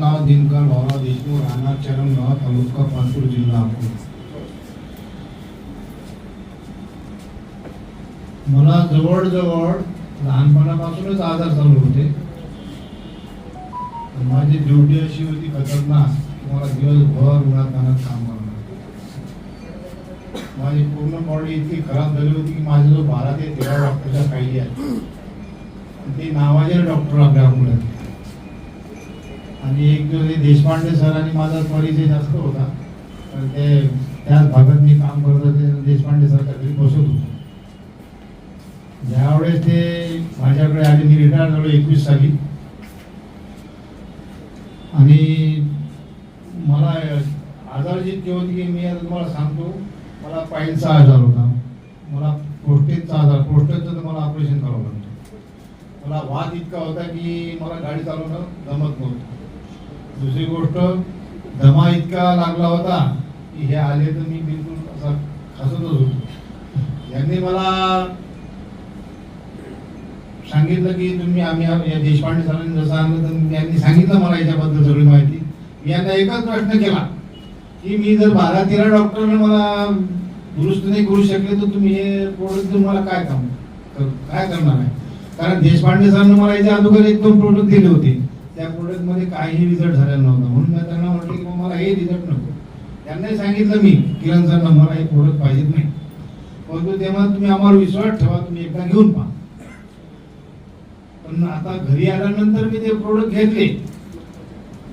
नाव दिनकर भाऊराव देशमुख राहणार चरणगाव तालुका पाचूर जिल्हा मला जवळजवळ लहानपणापासूनच आजार चालू होते. माझी ड्युटी अशी होती खतरनाक मला दिवसभर उन्हातानात काम करणार माझी पूर्ण बॉडी इतकी खराब झाली होती की माझे जो बारा ते तेरा डॉक्टरच्या काही आहे ते नावाचे डॉक्टर आपल्या अकोल्यात आणि एक दिवस देशपांडे सर आणि माझा परिचय जास्त होता तर ते त्याच भागात मी काम करत होते देशपांडे सर काहीतरी बसत होतो. ज्यावेळेस ते माझ्याकडे आले मी रिटायर झालो एकवीस साली. आणि मला आजार जितके होते की मी आता तुम्हाला सांगतो मला पायलचा आजार होता. मला प्रोस्टेटचा आजार प्रोस्टेटचं तर मला ऑपरेशन करावं लागतं. मला वाद इतका होता की मला गाडी चालवणं जमत नव्हतं. दुसरी गोष्ट दमा इतका लागला होता की हे आले तर मी बिलकुल असा खसतच होतो. यांनी मला सांगितलं की तुम्ही आम्ही या देशपांडे सरांनी जसं आणलं तर यांनी सांगितलं मला याच्याबद्दल सगळी माहिती. मी यांना एकच प्रश्न केला की मी जर बारा तेरा डॉक्टरने मला दुरुस्त नाही करू शकले तर तुम्ही हे प्रोडक्ट तुम्हाला काय काम काय करणार आहे? कारण देशपांडे सरांनी मला याच्या अगोदर एक दोन प्रोडक्ट दिले होते. त्या प्रोडक्टमध्ये काहीही रिझल्ट झालेला नव्हता. म्हणून मी त्यांना म्हटलं की मला हे रिझल्ट नको. त्यांनाही सांगितलं मी किरण सर मला हे प्रोडक्ट पाहिजेत नाही. परंतु तेव्हा तुम्ही आम्हाला विश्वास ठेवा तुम्ही एकदा घेऊन पहा. पण आता घरी आल्यानंतर मी ते प्रोडक्ट घेतले.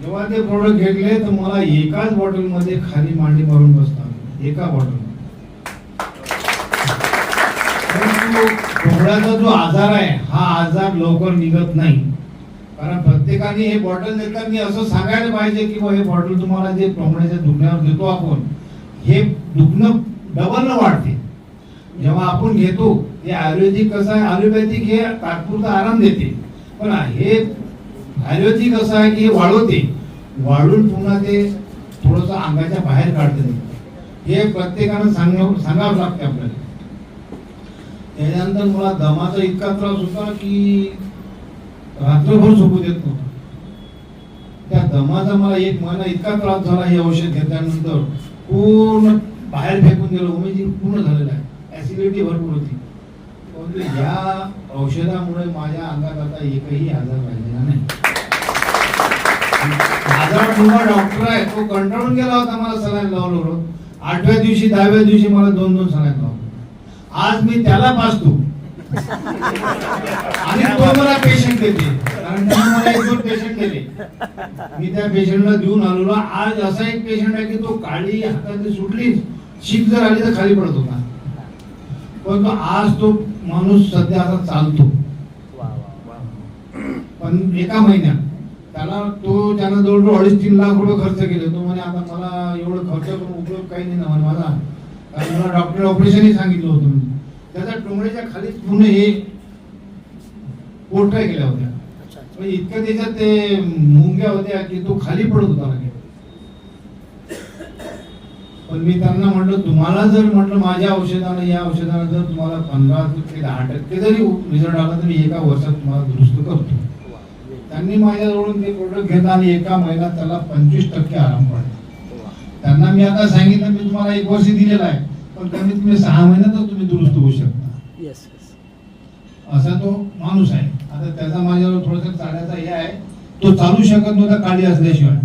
जेव्हा ते प्रोडक्ट घेतले तर मला एकाच बॉटलमध्ये खाली मांडी मारून बसतात. एका बॉटल डोळ्याचा जो आजार आहे हा आजार लवकर निघत नाही. कारण प्रत्येकाने हे बॉटल देताना असं सांगायला पाहिजे की हे बॉटल तुम्हाला जे प्रमाणाच्या दुखण्यावर देतो आपण हे दुखणं डबल वाढते. जेव्हा आपण घेतो हे आयुर्वेदिक कसं आहे आयुर्वेदिक हे तात्पुरता आराम देते. पण हे आयुर्वेदिक असं आहे की हे वाढवते. वाढून पुन्हा ते थोडस अंगाच्या बाहेर काढते. हे प्रत्येकानं सांगणं सांगावं लागते आपल्याला. त्याच्यानंतर मला दमाचा इतका त्रास होता की रात्रभर झोपू देत नव्हता. त्या दमाचा मला एक महिना इतका त्रास झाला हे औषध घेतल्यानंतर पूर्ण बाहेर फेकून दिलं उमेजी पूर्ण झालेलं आहे. ऍसिडिटी भरपूर होती. परंतु या औषधामुळे माझ्या अंगात आता एकही आजार राहिलेला नाही. माझा मुलगा डॉक्टर आहे तो कंटाळून गेला होता मला सलाईन लावलं होतं आठव्या दिवशी दहाव्या दिवशी मला दोन दोन सलाईन लावलं. आज मी त्याला पाचतो. आणि तो मला पेशंट देते. कारण मला एक दोन पेशंट दिले मी त्या पेशंटला देऊन आलेलो आज असा एक पेशंट आहे की तो काळी हाताने सुटली शीख जर आली तर खाली पडत होता. पण आज तो माणूस सध्या असा चालतो. पण एका महिन्यात त्याला तो त्यानं जवळजवळ अडीच तीन लाख रुपये खर्च केले. तो म्हणे आता मला एवढं खर्च करून उपयोग काही नाही ना म्हणे माझा. कारण मला डॉक्टर ऑपरेशनही सांगितलं होतं त्याच्या टोंगळीच्या खाली पूर्ण हे पोटऱ्या केल्या होत्या. म्हणजे इतकं त्याच्यात ते मुंग्या होत्या की तो खाली पडत होता लगेच. पण मी त्यांना म्हटलं तुम्हाला जर म्हटलं माझ्या औषधानं या औषधानं जर तुम्हाला पंधरा ते दहा टक्के जरी रिझल्ट आला तर मी एका वर्षात तुम्हाला दुरुस्त करतो. त्यांनी माझ्याजवळून ते प्रोडक्ट घेतलं आणि एका महिन्यात त्याला पंचवीस टक्के आराम पडला. त्यांना मी आता सांगितलं मी तुम्हाला एक वर्ष दिलेलं आहे पण कमीत कमी सहा महिन्यातच तुम्ही दुरुस्त येस येस असा तो माणूस आहे. आता त्याचा माझ्यावर थोडस चालायचा हे आहे. तो चालू शकत नव्हता काळी असल्याशिवाय.